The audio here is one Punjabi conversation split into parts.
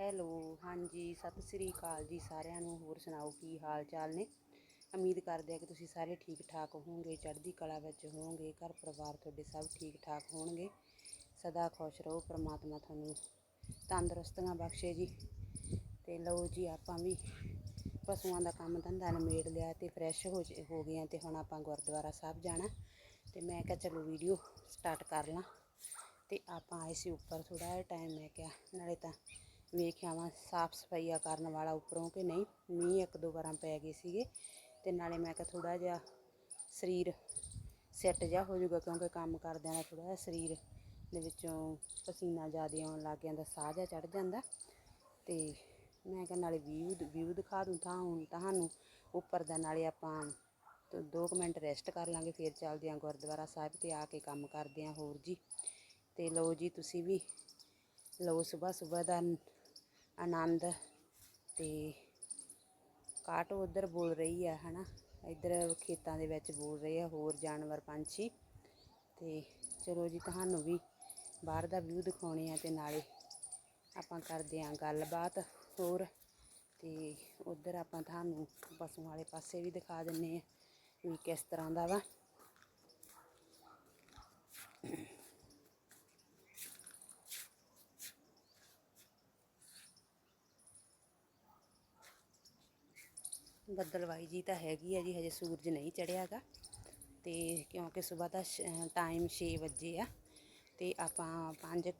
ਹੈਲੋ, ਹਾਂਜੀ, ਸਤਿ ਸ੍ਰੀ ਅਕਾਲ ਜੀ ਸਾਰਿਆਂ ਨੂੰ, ਹੋਰ ਸੁਣਾਓ ਕੀ ਹਾਲ ਚਾਲ ਨੇ? ਉਮੀਦ ਕਰਦੇ ਆ ਕਿ ਤੁਸੀਂ ਸਾਰੇ ਠੀਕ ਠਾਕ ਹੋਵੋਗੇ, ਚੜ੍ਹਦੀ ਕਲਾ ਵਿੱਚ ਹੋਵੋਗੇ, ਘਰ ਪਰਿਵਾਰ ਤੁਹਾਡੇ ਸਭ ਠੀਕ ਠਾਕ ਹੋਣਗੇ। ਸਦਾ ਖੁਸ਼ ਰਹੋ, ਪ੍ਰਮਾਤਮਾ ਤੁਹਾਨੂੰ ਤੰਦਰੁਸਤੀਆਂ ਬਖਸ਼ੇ ਜੀ। ਤੇ ਲਓ ਜੀ, ਆਪਾਂ ਵੀ ਪਸ਼ੂਆਂ ਦਾ ਕੰਮ ਧੰਦਾ ਨਿਮੇੜ ਲਿਆ ਤੇ ਫਰੈਸ਼ ਹੋ ਜ- ਹੋ ਗਏ ਆ ਤੇ ਹੁਣ ਆਪਾਂ ਗੁਰਦੁਆਰਾ ਸਾਹਿਬ ਜਾਣਾ। ਤੇ ਮੈਂ ਕਿਹਾ ਚਲੋ ਵੀਡੀਓ ਸਟਾਰਟ ਕਰ ਲਾਂ। ਤੇ ਆਪਾਂ ਆਏ ਸੀ ਉੱਪਰ ਥੋੜਾ ਜਿਹਾ ਟਾਈਮ ਮੈਂ ਕਿਹਾ ਨਾਲੇ ਤਾਂ ਵੇਖ ਆਵਾਂ ਸਾਫ਼ ਸਫਾਈਆ ਕਰਨ ਵਾਲਾ ਉੱਪਰੋਂ ਕਿ ਨਹੀਂ, ਮੀਂਹ ਇੱਕ ਦੋ ਵਾਰਾਂ ਪੈ ਗਏ ਸੀਗੇ ਤੇ ਨਾਲੇ ਮੈਂ ਕਿਹਾ ਥੋੜਾ ਜਿਹਾ ਸਰੀਰ ਸੈੱਟ ਜਿਹਾ ਹੋ ਜਾਊਗਾ ਕਿਉਂਕਿ ਕੰਮ ਕਰਦਿਆਂ ਦਾ ਥੋੜਾ ਜਿਹਾ ਸਰੀਰ ਦੇ ਵਿੱਚੋਂ ਪਸੀਨਾ ਜ਼ਿਆਦਾ ਆਉਣ ਲੱਗ ਜਾਂਦਾ, ਸਾਹ ਜਿਹਾ ਚੜ ਜਾਂਦਾ। ਤੇ ਮੈਂ ਕਿਹਾ ਨਾਲੇ ਵੀਊ ਵਿਊ ਦਿਖਾ ਦੂੰ ਤਾਂ ਹੁਣ ਤੁਹਾਨੂੰ, ਉੱਪਰ ਦਾ ਨਾਲੇ ਆਪਾਂ ਤੇ ਦੋ ਕੁ ਮਿੰਟ ਰੈਸਟ ਕਰ ਲਾਂਗੇ, ਫਿਰ ਚੱਲਦੇ ਹਾਂ ਗੁਰਦੁਆਰਾ ਸਾਹਿਬ ਤੇ ਆ ਕੇ ਕੰਮ ਕਰਦੇ ਹਾਂ ਹੋਰ ਜੀ। ਤੇ ਲਓ ਜੀ, ਤੁਸੀਂ ਵੀ ਲਓ ਸਵੇਰ ਸਵੇਰ ਦਾ ਆਨੰਦ ਤੇ ਕਾਟੋ ਉਧਰ ਬੋਲ ਰਹੀ ਆ, ਹਨਾ? ਇੱਧਰ ਖੇਤਾਂ ਦੇ ਵਿੱਚ ਬੋਲ ਰਹੇ ਆ, ਹੋਰ ਜਾਨਵਰ, ਪੰਛੀ। ਤੇ ਚਲੋ ਜੀ, ਤੁਹਾਨੂੰ ਵੀ ਬਾਹਰ ਦਾ ਵਿਊ ਦਿਖਾਉਣੇ ਆ ਤੇ ਨਾਲੇ ਆਪਾਂ ਕਰਦੇ ਆਂ ਗੱਲਬਾਤ ਹੋਰ। ਤੇ ਉਧਰ ਆਪਾਂ ਤੁਹਾਨੂੰ ਪਸ਼ੂਆਂ ਵਾਲੇ ਪਾਸੇ ਵੀ ਦਿਖਾ ਦਿੰਨੇ ਆ ਵੀ ਕਿਸ ਤਰ੍ਹਾਂ ਦਾ ਵਾ। ਬੱਦਲਵਾਈ ਜੀ ਤਾਂ ਹੈਗੀ ਆ ਜੀ, ਹਜੇ ਸੂਰਜ ਨਹੀਂ ਚੜਿਆਗਾ। ਤੇ ਕਿਉਂਕਿ ਸਵੇਰ ਦਾ ਟਾਈਮ 6 ਵਜੇ ਆ। ਤੇ ਆਪਾਂ 5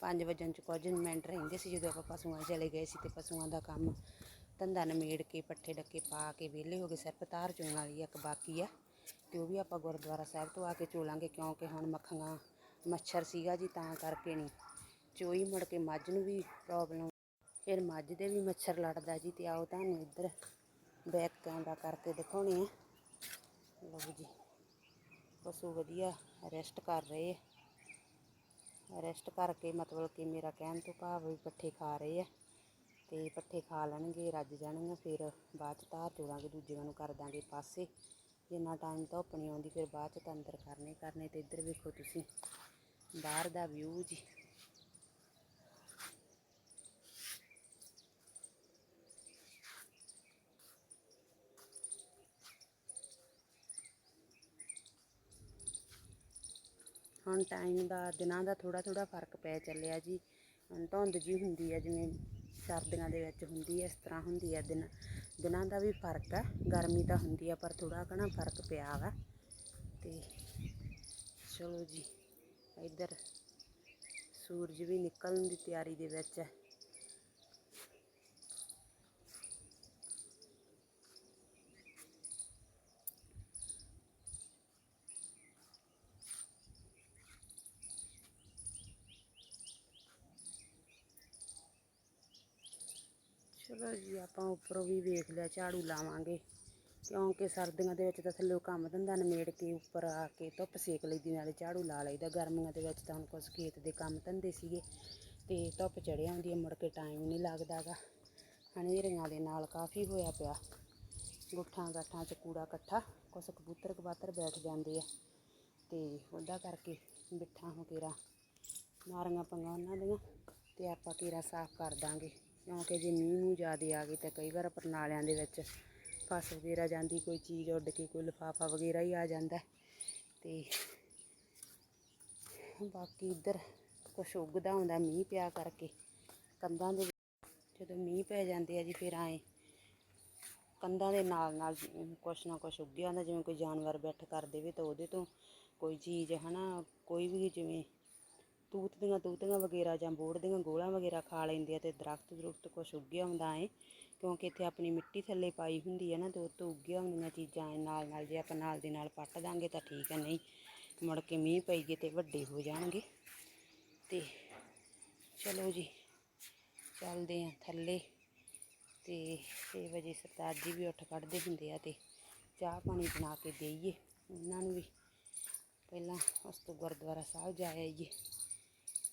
5 ਵਜਣ ਚ ਕੁਝ ਮਿੰਟ ਰਹਿੰਦੇ ਸੀ, ਜਦੋਂ ਆਪਾਂ ਪਸ਼ੂਆਂ ਚਲੇ ਗਏ ਸੀ ਤੇ ਪਸ਼ੂਆਂ ਦਾ ਕੰਮ ਧੰਦਾ ਨਿਮੇੜ ਕੇ, ਪੱਠੇ ਡੱਕੇ ਪਾ ਕੇ ਵਿਹਲੇ ਹੋ ਗਏ। ਸਿਰਫ ਤਾਰ ਚੋਣ ਵਾਲੀ ਇੱਕ ਬਾਕੀ ਆ, ਤੇ ਉਹ ਵੀ ਆਪਾਂ ਗੁਰਦੁਆਰਾ ਸਾਹਿਬ ਤੋਂ ਆ ਕੇ ਚੋਲਾਂਗੇ, ਕਿਉਂਕਿ ਹੁਣ ਮੱਖੀਆਂ, ਮੱਛਰ ਸੀਗਾ ਜੀ, ਤਾਂ ਕਰਕੇ ਨਹੀਂ। ਚੋਈ ਮੁੜ ਕੇ ਮੱਝ ਨੂੰ ਵੀ ਪ੍ਰੋਬਲਮ ਫਿਰ ਮੱਝ ਦੇ ਵੀ ਮੱਛਰ ਲੜਦਾ ਜੀ, ਤੇ ਆਓ ਤੁਹਾਨੂੰ ਇੱਧਰ ਬੈਕ ਕੈਮਰਾ ਕਰਕੇ ਦਿਖਾਉਣੇ ਆ। ਲਓ ਜੀ, ਪਸ਼ੂ ਵਧੀਆ ਰੈਸਟ ਕਰ ਰਹੇ ਆ। ਰੈਸਟ ਕਰਕੇ ਮਤਲਬ ਕਿ ਮੇਰਾ ਕਹਿਣ ਤੋਂ ਭਾਵ ਵੀ ਪੱਠੇ ਖਾ ਰਹੇ ਆ ਤੇ ਪੱਠੇ ਖਾ ਲੈਣਗੇ, ਰੱਜ ਜਾਣਗੇ, ਫਿਰ ਬਾਅਦ ਚ ਧਾਰ ਚੋਲਾਂਗੇ ਦੂਜਿਆਂ ਨੂੰ ਕਰ ਦਾਂਗੇ ਪਾਸੇ। ਜਿੰਨਾ ਟਾਈਮ ਧੁੱਪ ਨਹੀਂ ਆਉਂਦੀ, ਫਿਰ ਬਾਅਦ ਚ ਤਾਂ ਅੰਦਰ ਕਰਨੇ ਕਰਨੇ, ਤੇ ਇੱਧਰ ਵੇਖੋ ਤੁਸੀਂ, ਬਾਹਰ ਦਾ ਵਿਊ ਜੀ। ਹੁਣ ਟਾਈਮ ਦਾ, ਦਿਨਾਂ ਦਾ ਥੋੜਾ ਥੋੜਾ ਫ਼ਰਕ ਪੈ ਚੱਲਿਆ ਜੀ। ਹੁਣ ਧੁੰਦ ਜੀ ਹੁੰਦੀ ਹੈ ਜਿਵੇਂ ਸਰਦੀਆਂ ਦੇ ਵਿੱਚ ਹੁੰਦੀ ਹੈ ਇਸ ਤਰ੍ਹਾਂ ਹੁੰਦੀ ਹੈ ਦਿਨ। ਦਿਨਾਂ ਦਾ ਵੀ ਫ਼ਰਕ ਹੈ ਗਰਮੀ ਤਾਂ ਹੁੰਦੀ ਆ, ਪਰ ਥੋੜਾ ਘਣਾ ਫ਼ਰਕ ਪਿਆ ਵਾ। ਤੇ ਚਲੋ ਜੀ, ਇੱਧਰ ਸੂਰਜ ਵੀ ਨਿਕਲਣ ਦੀ ਤਿਆਰੀ ਦੇ ਵਿੱਚ ਹੈ ਚਲੋ ਜੀ, ਆਪਾਂ ਉੱਪਰੋਂ ਵੀ ਵੇਖ ਲਿਆ, ਝਾੜੂ ਲਾਵਾਂਗੇ। ਕਿਉਂਕਿ ਸਰਦੀਆਂ ਦੇ ਵਿੱਚ ਤਾਂ ਥੱਲੇ ਕੰਮ ਧੰਦਾ ਨਿਮੇੜ ਕੇ ਉੱਪਰ ਆ ਕੇ ਧੁੱਪ ਸੇਕ ਲਈਦੀ, ਨਾਲੇ ਝਾੜੂ ਲਾ ਲਈਦਾ। ਗਰਮੀਆਂ ਦੇ ਵਿੱਚ ਤਾਂ ਹੁਣ ਕੁਛ ਖੇਤ ਦੇ ਕੰਮ ਧੰਦੇ ਸੀਗੇ ਤੇ ਧੁੱਪ ਚੜਿਆ ਹੁੰਦੀ ਹੈ, ਮੁੜ ਕੇ ਟਾਈਮ ਨਹੀਂ ਲੱਗਦਾਗਾ ਹਨੇਰੀਆਂ ਦੇ ਨਾਲ ਕਾਫੀ ਹੋਇਆ ਪਿਆ। ਗੁੱਠਾਂ ਗੱਠਾਂ 'ਚ ਕੂੜਾ ਇਕੱਠਾ, ਕੁਛ ਕਬੂਤਰ ਕਬਾਤਰ ਬੈਠ ਜਾਂਦੇ ਆ। ਤੇ ਉਹਦਾ ਕਰਕੇ ਬਿੱਠਾਂ ਹੋ ਕੇਰਾ, ਮਾਰੀਆਂ ਪੰਗਾ ਉਹਨਾਂ ਦੀਆਂ, ਤੇ ਆਪਾਂ ਕੇਰਾ ਸਾਫ਼ ਕਰ ਦਾਂਗੇ। ਕਿਉਂਕਿ ਜੇ ਮੀਂਹ ਨੂੰ ਜ਼ਿਆਦਾ ਆ ਗਏ ਤਾਂ ਕਈ ਵਾਰ ਪਰਨਾਲਿਆਂ ਦੇ ਵਿੱਚ ਫਸ ਵਗੈਰਾ ਜਾਂਦੀ, ਕੋਈ ਚੀਜ਼ ਉੱਡ ਕੇ, ਕੋਈ ਲਿਫਾਫਾ ਵਗੈਰਾ ਹੀ ਆ ਜਾਂਦਾ ਹੈ। ਤੇ ਬਾਕੀ ਇੱਧਰ ਕੁਛ ਉੱਗਦਾ ਹੁੰਦਾ, ਮੀਂਹ ਪਿਆ ਕਰਕੇ ਕੰਧਾਂ ਦੇ ਜਦੋਂ ਮੀਂਹ ਪੈ ਜਾਂਦੇ ਆ ਜੀ, ਫਿਰ ਆਏ ਕੰਧਾਂ ਦੇ ਨਾਲ ਨਾਲ ਕੁਛ ਨਾ ਕੁਛ ਉੱਗਿਆ ਹੁੰਦਾ, ਜਿਵੇਂ ਕੋਈ ਜਾਨਵਰ ਬੈਠ ਕਰ ਦੇਵੇ ਤਾਂ ਉਹਦੇ ਤੋਂ ਕੋਈ ਚੀਜ਼, ਹਨਾ, ਕੋਈ ਵੀ ਜਿਵੇਂ ਤੂਤ ਦੀਆਂ ਤੂਤੀਆਂ ਵਗੈਰਾ ਜਾਂ ਬੋੜ ਦੀਆਂ ਗੋਲਾਂ ਵਗੈਰਾ ਖਾ ਲੈਂਦੇ ਆ ਤੇ ਦਰਖਤ ਦਰੁਖਤ ਕੁਛ ਉੱਗਿਆ ਹੁੰਦਾ ਏ ਕਿਉਂਕਿ ਇੱਥੇ ਆਪਣੀ ਮਿੱਟੀ ਥੱਲੇ ਪਾਈ ਹੁੰਦੀ ਹੈ ਨਾ, ਤੇ ਉੱਤੋਂ ਉੱਗੀਆਂ ਹੁੰਦੀਆਂ ਚੀਜ਼ਾਂ ਨਾਲ ਨਾਲ ਜੇ ਆਪਾਂ ਨਾਲ ਦੇ ਨਾਲ ਪੱਟ ਦਾਂਗੇ ਤਾਂ ਠੀਕ ਹੈ, ਨਹੀਂ ਮੁੜ ਕੇ ਮੀਂਹ ਪਈ ਗਏ ਤੇ ਵੱਡੇ ਹੋ ਜਾਣਗੇ। ਤੇ ਚਲੋ ਜੀ, ਚੱਲਦੇ ਆ ਥੱਲੇ ਤੇ 6 ਵਜੇ ਸਰਦਾਰ ਜੀ ਵੀ ਉੱਠ ਕੱਢਦੇ ਹੁੰਦੇ ਆ ਤੇ ਚਾਹ ਪਾਣੀ ਬਣਾ ਕੇ ਦੇਈਏ। ਉਹਨਾਂ ਨੂੰ ਵੀ ਪਹਿਲਾਂ ਉਸ ਤੋਂ ਗੁਰਦੁਆਰਾ ਸਾਹਿਬ ਜਾ ਆਈਏ।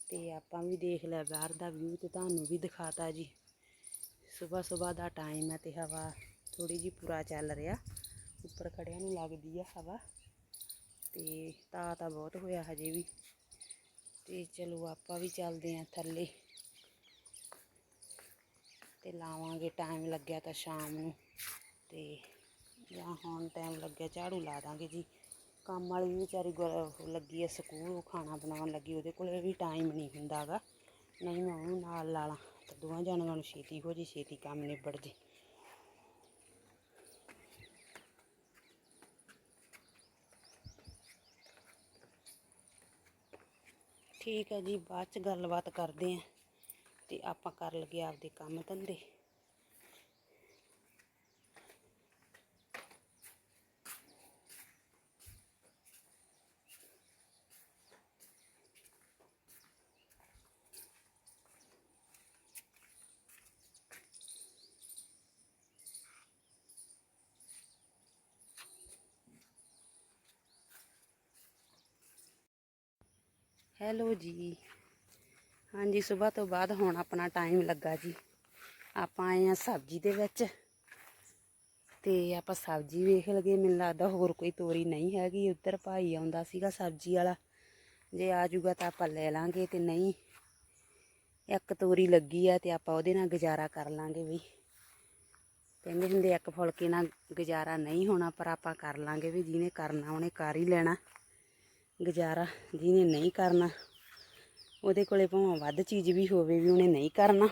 ਤੇ ਆਪਾਂ ਵੀ ਦੇਖ ਲਿਆ ਬਾਹਰ ਦਾ ਵਿਊ ਤੇ ਤੁਹਾਨੂੰ ਵੀ ਦਿਖਾਤਾ ਜੀ। ਸਵੇਰ ਸਵੇਰ ਦਾ ਟਾਈਮ ਹੈ ਤੇ ਹਵਾ ਥੋੜੀ ਜੀ ਪੂਰਾ ਚੱਲ ਰਿਹਾ। ਉੱਪਰ ਖੜਿਆਂ ਨੂੰ ਲੱਗਦੀ ਆ ਹਵਾ ਤੇ ਤਾ ਤਾਂ ਬਹੁਤ ਹੋਇਆ ਹਜੇ ਵੀ। ਤੇ ਚਲੋ ਆਪਾਂ ਵੀ ਚੱਲਦੇ ਆਂ ਥੱਲੇ। ਤੇ ਲਾਵਾਂਗੇ ਟਾਈਮ ਲੱਗਿਆ ਤਾਂ ਸ਼ਾਮ ਨੂੰ। ਤੇ ਜਾਂ ਹੁਣ ਟਾਈਮ ਲੱਗਿਆ ਝਾੜੂ ਲਾ ਦਾਂਗੇ ਜੀ। ਕੰਮ ਵਾਲੀ ਵੀ ਵਿਚਾਰੀ ਗੁਰ- ਲੱਗੀ ਹੈ ਸਕੂਲ ਖਾਣਾ ਬਣਾਉਣ ਲੱਗੀ, ਉਹਦੇ ਕੋਲ ਵੀ ਟਾਈਮ ਨਹੀਂ ਹੁੰਦਾਗਾ ਨਹੀਂ ਮੈਂ ਉਹਨੂੰ ਨਾਲ ਲਾ ਲਾਂ, ਤੇ ਦੋਵਾਂ ਜਣਿਆਂ ਨੂੰ ਛੇਤੀ ਹੋ ਜੇ, ਛੇਤੀ ਕੰਮ ਨਿਬੜ ਜੇ। ਠੀਕ ਹੈ ਜੀ, ਬਾਅਦ ਚ ਗੱਲਬਾਤ ਕਰਦੇ ਆਂ, ਤੇ ਆਪਾਂ ਕਰ ਲਗੇ ਆਪਦੇ ਕੰਮ ਧੰਦੇ। ਹੈਲੋ ਜੀ। ਹਾਂਜੀ, ਸਵੇਰ ਤੋਂ ਬਾਅਦ ਹੁਣ ਆਪਣਾ ਟਾਈਮ ਲੱਗਾ ਜੀ। ਆਪਾਂ ਆਏ ਆ ਸਬਜ਼ੀ ਦੇ ਵਿੱਚ ਤੇ ਆਪਾਂ ਸਬਜ਼ੀ ਵੇਖ ਲਗੇ ਮੈਨੂੰ ਲੱਗਦਾ ਹੋਰ ਕੋਈ ਤੋਰੀ ਨਹੀਂ ਹੈਗੀ। ਉੱਧਰ ਭਾਈ ਆਉਂਦਾ ਸੀਗਾ ਸਬਜ਼ੀ ਵਾਲਾ। ਜੇ ਆ ਜੂਗਾ ਤਾਂ ਆਪਾਂ ਲੈ ਲਾਂਗੇ ਤੇ ਨਹੀਂ, ਇੱਕ ਤੋਰੀ ਲੱਗੀ ਆ ਤੇ ਆਪਾਂ ਉਹਦੇ ਨਾਲ ਗੁਜ਼ਾਰਾ ਕਰ ਲਾਂਗੇ ਵੀ। ਕਹਿੰਦੇ ਹੁੰਦੇ ਇੱਕ ਫੁਲਕੇ ਨਾਲ ਗੁਜ਼ਾਰਾ ਨਹੀਂ ਹੋਣਾ, ਪਰ ਆਪਾਂ ਕਰ ਲਾਂਗੇ ਵੀ, ਜਿਹਨੇ ਕਰਨਾ ਉਹਨੇ ਕਰ ਹੀ ਲੈਣਾ। ਗੁਜ਼ਾਰਾ ਜਿਹਨੇ ਨਹੀਂ ਕਰਨਾ, ਉਹਦੇ ਕੋਲੇ ਭਾਵੇਂ ਵੱਧ ਚੀਜ਼ ਵੀ ਹੋਵੇ ਵੀ ਉਹਨੇ ਨਹੀਂ ਕਰਨਾ।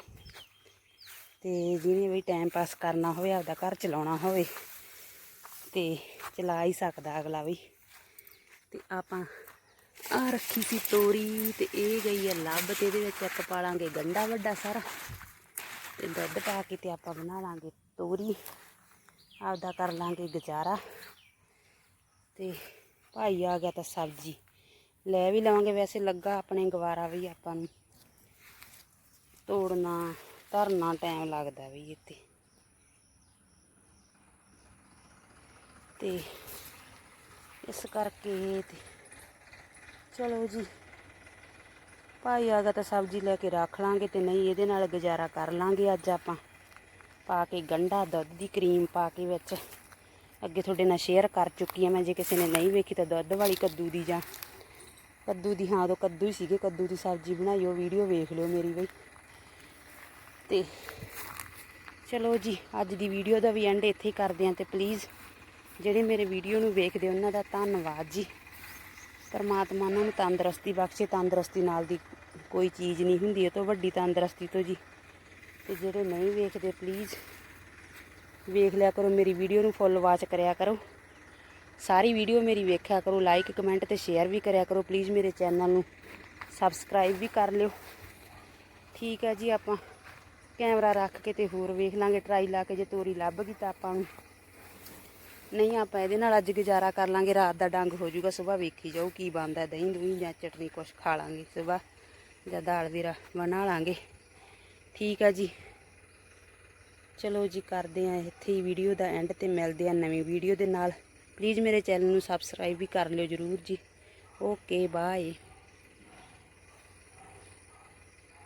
ਤੇ ਜਿਹਨੇ ਵੀ ਟਾਈਮ ਪਾਸ ਕਰਨਾ ਹੋਵੇ, ਆਪਦਾ ਘਰ ਚਲਾਉਣਾ ਹੋਵੇ, ਤੇ ਚਲਾ ਹੀ ਸਕਦਾ ਅਗਲਾ ਵੀ। ਤੇ ਆਪਾਂ ਆ ਰੱਖੀ ਸੀ ਤੋਰੀ, ਤੇ ਇਹ ਗਈ ਹੈ ਲੱਭ ਤੇ ਇਹਦੇ ਵਿੱਚ ਇੱਕ ਪਾਲਾਂਗੇ ਗੰਡਾ ਵੱਡਾ ਸਾਰਾ। ਤੇ ਦੁੱਧ ਪਾ ਕੇ ਤੇ ਆਪਾਂ ਬਣਾ ਲਾਂਗੇ ਤੋਰੀ, ਆਪਦਾ ਕਰ ਲਾਂਗੇ ਗੁਜ਼ਾਰਾ। ਤੇ ਭਾਈ ਆ ਗਿਆ ਤਾਂ ਸਬਜ਼ੀ। ਲੈ ਵੀ ਲਵਾਂਗੇ ਵੈਸੇ ਲੱਗਾ ਆਪਣੇ ਗਵਾਰਾ ਵੀ ਆਪਾਂ ਨੂੰ। ਤੋੜਨਾ, ਧਰਨਾ ਟਾਈਮ ਲੱਗਦਾ ਵੀ ਇੱਥੇ। ਤੇ ਇਸ ਕਰਕੇ ਤੇ ਚਲੋ ਜੀ, ਭਾਈ ਆ ਗਿਆ ਤਾਂ ਸਬਜ਼ੀ ਲੈ ਕੇ ਰੱਖ ਲਾਂਗੇ ਤੇ ਨਹੀਂ ਇਹਦੇ ਨਾਲ ਗੁਜ਼ਾਰਾ ਕਰ ਲਾਂਗੇ ਅੱਜ ਆਪਾਂ। ਪਾ ਕੇ ਗੰਢਾ ਦੁੱਧ ਦੀ ਕਰੀਮ ਪਾ ਕੇ ਵਿੱਚ। ਅੱਗੇ ਤੁਹਾਡੇ ਨਾਲ ਸ਼ੇਅਰ ਕਰ ਚੁੱਕੀ ਆ ਮੈਂ, ਜੇ ਕਿਸੇ ਨੇ ਨਹੀਂ ਵੇਖੀ ਤਾਂ ਦੁੱਧ ਵਾਲੀ ਕੱਦੂ ਦੀ ਜਾਂ ਕੱਦੂ ਦੀ, ਹਾਂ ਉਹ ਕੱਦੂ ਹੀ ਸੀਗੇ, ਕੱਦੂ ਦੀ ਸਬਜ਼ੀ ਬਣਾਈ, ਉਹ ਵੀਡੀਓ ਵੇਖ ਲਿਓ ਮੇਰੀ ਬਈ। ਤੇ ਚਲੋ ਜੀ, ਅੱਜ ਦੀ ਵੀਡੀਓ ਦਾ ਵੀ ਐਂਡ ਇੱਥੇ ਹੀ ਕਰਦੇ ਆਂ ਤੇ ਪਲੀਜ਼ ਜਿਹੜੇ ਮੇਰੇ ਵੀਡੀਓ ਨੂੰ ਵੇਖਦੇ ਉਹਨਾਂ ਦਾ ਧੰਨਵਾਦ ਜੀ। ਪਰਮਾਤਮਾ ਉਹਨਾਂ ਨੂੰ ਤੰਦਰੁਸਤੀ ਬਖਸ਼ੇ, ਤੰਦਰੁਸਤੀ ਨਾਲ ਦੀ ਕੋਈ ਚੀਜ਼ ਨਹੀਂ ਹੁੰਦੀ, ਇਹ ਤੋਂ ਵੱਡੀ ਤੰਦਰੁਸਤੀ ਤੋਂ ਜੀ। ਤੇ ਜਿਹੜੇ ਨਹੀਂ ਵੇਖਦੇ ਪਲੀਜ਼ ਵੇਖ ਲਿਆ ਕਰੋ, ਮੇਰੀ ਵੀਡੀਓ ਨੂੰ ਫੁੱਲ ਵਾਚ ਕਰਿਆ ਕਰੋ। ਸਾਰੀ ਵੀਡੀਓ ਮੇਰੀ ਵੇਖਿਆ ਕਰੋ ਲਾਈਕ ਕਮੈਂਟ ਤੇ ਸ਼ੇਅਰ ਵੀ ਕਰਿਆ ਕਰੋ। ਪਲੀਜ਼ ਮੇਰੇ ਚੈਨਲ ਨੂੰ ਸਬਸਕ੍ਰਾਈਬ ਵੀ ਕਰ ਲਿਓ। ਠੀਕ ਹੈ ਜੀ, ਆਪਾਂ ਕੈਮਰਾ ਰੱਖ ਕੇ ਤੇ ਹੋਰ ਵੇਖ ਲਾਂਗੇ। ਟਰਾਈ ਲਾ ਕੇ ਜੇ ਤੋਰੀ ਲੱਭ ਗਈ ਤਾਂ ਆਪਾਂ ਨੂੰ। ਨਹੀਂ, ਆਪਾਂ ਇਹਦੇ ਨਾਲ ਅੱਜ ਗੁਜ਼ਾਰਾ ਕਰ ਲਾਂਗੇ। ਰਾਤ ਦਾ ਡੰਗ ਹੋ ਜਾਊਗਾ, ਸਵੇਰ ਵੇਖੀ ਜਾਊ ਕੀ ਬਣਦਾ। ਦਹੀਂ ਦੂਹੀਂ ਜਾਂ ਚਟਨੀ ਕੁਛ ਖਾ ਲਾਂਗੇ, ਸਵੇਰ ਜਾਂ ਦਾਲ ਵੀਰਾ ਬਣਾ ਲਾਂਗੇ। ਠੀਕ ਆ ਜੀ। ਚਲੋ ਜੀ ਕਰਦੇ ਆ ਇੱਥੇ ਹੀ ਵੀਡੀਓ ਦਾ ਐਂਡ ਤੇ ਮਿਲਦੇ ਆ ਨਵੀਂ ਵੀਡੀਓ ਦੇ ਨਾਲ। ਪਲੀਜ਼ ਮੇਰੇ ਚੈਨਲ ਨੂੰ ਸਬਸਕ੍ਰਾਈਬ ਵੀ ਕਰ ਲਿਓ ਜਰੂਰ ਜੀ। Okay bye